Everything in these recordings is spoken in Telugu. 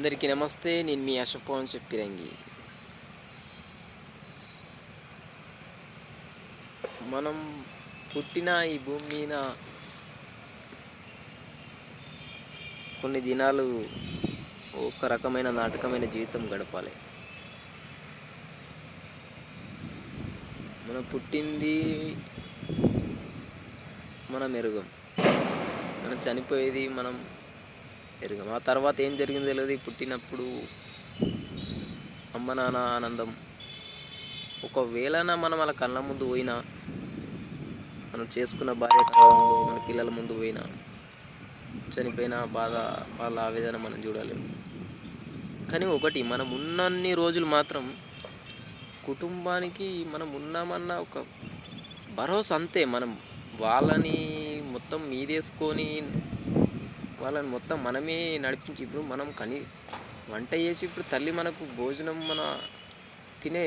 అందరికీ నమస్తే నేను మీ అశోపవన్ చెప్పిరంగి. మనం పుట్టిన ఈ భూమి మీద కొన్ని దినాలు ఒక రకమైన నాటకమైన జీవితం గడపాలి. మనం పుట్టింది మనం ఎరుగం మనం చనిపోయేది మనం ఎరుగం ఆ తర్వాత ఏం జరిగిందో తెలియదు పుట్టినప్పుడు అమ్మ నాన్న ఆనందం. ఒకవేళన మనం వాళ్ళ కళ్ళ ముందు పోయినా మనం చేసుకున్న భార్య కళ్ళ ముందు మన పిల్లల ముందు పోయినా చనిపోయిన బాధ వాళ్ళ ఆవేదన మనం చూడలేము. కానీ ఒకటి మనం ఉన్నన్ని రోజులు మాత్రం కుటుంబానికి మనం ఉన్నామన్న ఒక భరోసా అంతే. మనం వాళ్ళని మొత్తం మీదేసుకొని వాళ్ళని మొత్తం మనమే నడిపించి ఇప్పుడు మనం కని వంట చేసి ఇప్పుడు తల్లి మనకు భోజనం మన తినే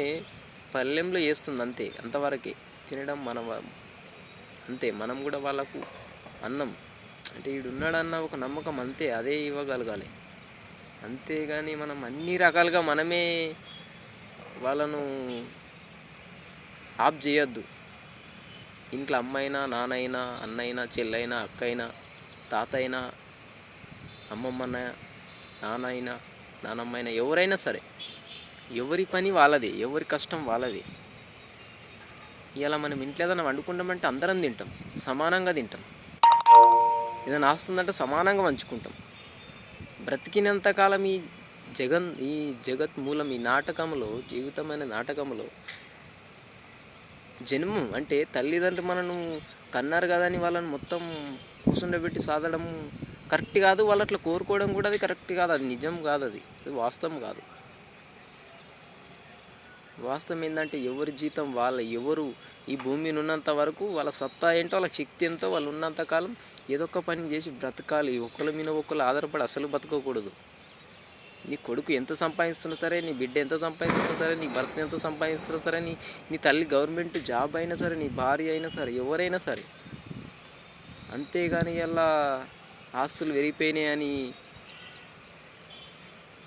పల్లెంలో చేస్తుంది అంతే అంతవరకే. తినడం మన అంతే. మనం కూడా వాళ్ళకు అన్నం అంటే ఈడున్నాడన్న ఒక నమ్మకం అంతే అదే ఇవ్వగలగాలి. అంతేగాని మనం అన్ని రకాలుగా మనమే వాళ్ళను ఆప్ చేయొద్దు. ఇంట్లో అమ్మైనా నాన్నైనా అన్నైనా చెల్లైనా అక్కైనా తాతైనా అమ్మమ్మన నాన్న నానమ్మ అయినా ఎవరైనా సరే ఎవరి పని వాళ్ళది ఎవరి కష్టం వాళ్ళది. ఇలా మనం ఇంట్లో ఏదైనా వండుకుంటామంటే అందరం తింటాం సమానంగా తింటాం. ఏదైనా ఆస్తుందంటే సమానంగా పంచుకుంటాం బ్రతికినంత కాలం ఈ జగన్ ఈ జగత్ మూలం ఈ నాటకంలో జీవితమైన నాటకంలో జన్మం అంటే తల్లిదండ్రులు మనను కన్నారు కదా అని వాళ్ళని మొత్తం కూర్చుండబెట్టి సాధడం కరెక్ట్ కాదు వాళ్ళు అట్లా కోరుకోవడం కూడా అది కరెక్ట్ కాదు అది నిజం కాదు అది. అది వాస్తవం కాదు. వాస్తవం ఏంటంటే ఎవరి జీతం వాళ్ళ ఎవరు ఈ భూమిని ఉన్నంత వరకు వాళ్ళ సత్తా ఏంటో వాళ్ళ శక్తి ఎంతో వాళ్ళు ఉన్నంత కాలం ఏదో ఒక పని చేసి బ్రతకాలి. ఒకళ్ళ మీద ఒకళ్ళు ఆధారపడి అసలు బతకకూడదు. నీ కొడుకు ఎంత సంపాదిస్తున్నా సరే నీ బిడ్డ ఎంత సంపాదిస్తున్నా సరే నీ భర్త ఎంత సంపాదిస్తున్నా సరే నీ నీ తల్లి గవర్నమెంట్ జాబ్ అయినా సరే నీ భార్య అయినా సరే ఎవరైనా సరే. అంతేగాని ఇలా ఆస్తులు పెరిగిపోయినాయని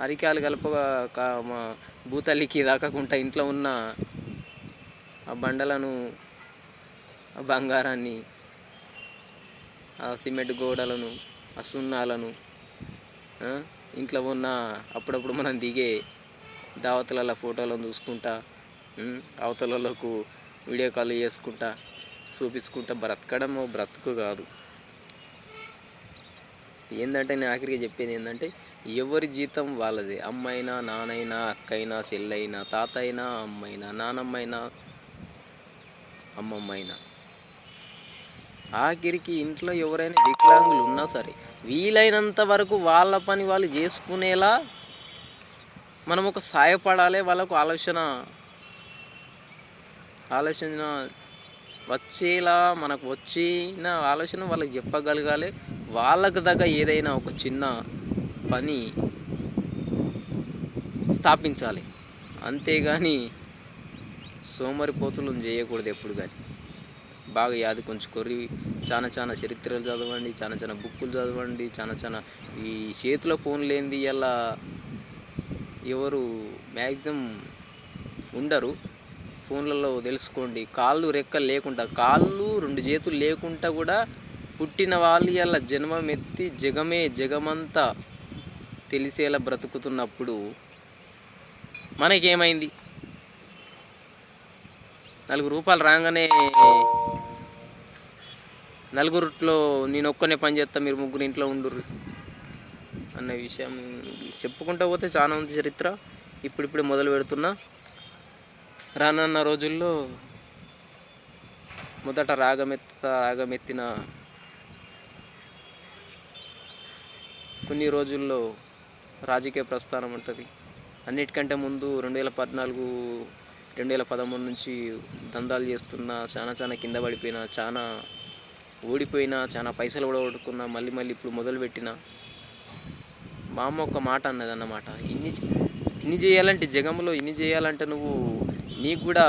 అరికాలు కలపగా కా- మా భూతల్లికి దాకకుండా ఇంట్లో ఉన్న ఆ బండలను ఆ బంగారాన్ని ఆ సిమెంట్ గోడలను ఆ సున్నాలను ఇంట్లో ఉన్న అప్పుడప్పుడు మనం దిగే దావతల ఫోటోలను చూసుకుంటా అవతలలకు వీడియో కాల్ చేసుకుంటా చూపించుకుంటా బ్రతకడం బ్రతుకు కాదు. ఏంటంటే నేను ఆఖరికి చెప్పేది ఏంటంటే ఎవరి జీతం వాళ్ళది. అమ్మైనా నానైనా అక్కైనా చెల్లైనా తాతైనా అమ్మైనా నానమ్మైనా అమ్మమ్మైనా. ఆఖరికి ఇంట్లో ఎవరైనా వికలాంగులు ఉన్నా సరే వీలైనంత వరకు వాళ్ళ పని వాళ్ళు చేసుకునేలా మనం ఒక సాయపడాలి వాళ్ళకు ఆలోచన ఆలోచన వచ్చేలా మనకు వచ్చిన ఆలోచన వాళ్ళకి చెప్పగలగాలి. వాళ్ళకు తగ్గ ఏదైనా ఒక చిన్న పని స్థాపించాలి. అంతేగాని సోమరిపోతులను చేయకూడదు ఎప్పుడు కానీ బాగా యాది కొంచుకొని చాలా చాలా చరిత్రలు చదవండి చాలా చాలా బుక్కులు చదవండి చాలా చాలా ఈ చేతిలో ఫోన్ లేనిది ఇలా ఎవరు మ్యాక్సిమం ఉండరు. ఫోన్లలో తెలుసుకోండి. కాళ్ళు రెక్కలు లేకుండా కాళ్ళు రెండు చేతులు లేకుండా కూడా పుట్టిన వాళ్ళు ఇలా జన్మమెత్తి జగమే జగమంతా తెలిసేలా బ్రతుకుతున్నప్పుడు మనకేమైంది? నలుగురు రూపాయలు రాగానే నలుగురిలో నేను ఒక్కనే పని చేస్తా మీరు ముగ్గురు ఇంట్లో ఉండుర్రు అన్న విషయం చెప్పుకుంటూ పోతే చాలా ఉంది చరిత్ర ఇప్పుడిప్పుడే మొదలు పెడుతున్నా. రానున్న రోజుల్లో మొదట రాగమెత్త రాగమెత్తిన కొన్ని రోజుల్లో రాజకీయ ప్రస్థానం ఉంటుంది. అన్నిటికంటే ముందు రెండు వేల పద్నాలుగు రెండు వేల పదమూడు నుంచి దందాలు చేస్తున్న చాలా చాలా కింద పడిపోయిన చాలా ఓడిపోయిన చాలా పైసలు కూడా ఓడుకున్న మళ్ళీ మళ్ళీ ఇప్పుడు మొదలుపెట్టిన మా అమ్మ ఒక మాట అన్నది అన్నమాట ఇన్ని ఇన్ని చేయాలంటే జగంలో ఇన్ని చేయాలంటే నువ్వు నీకు కూడా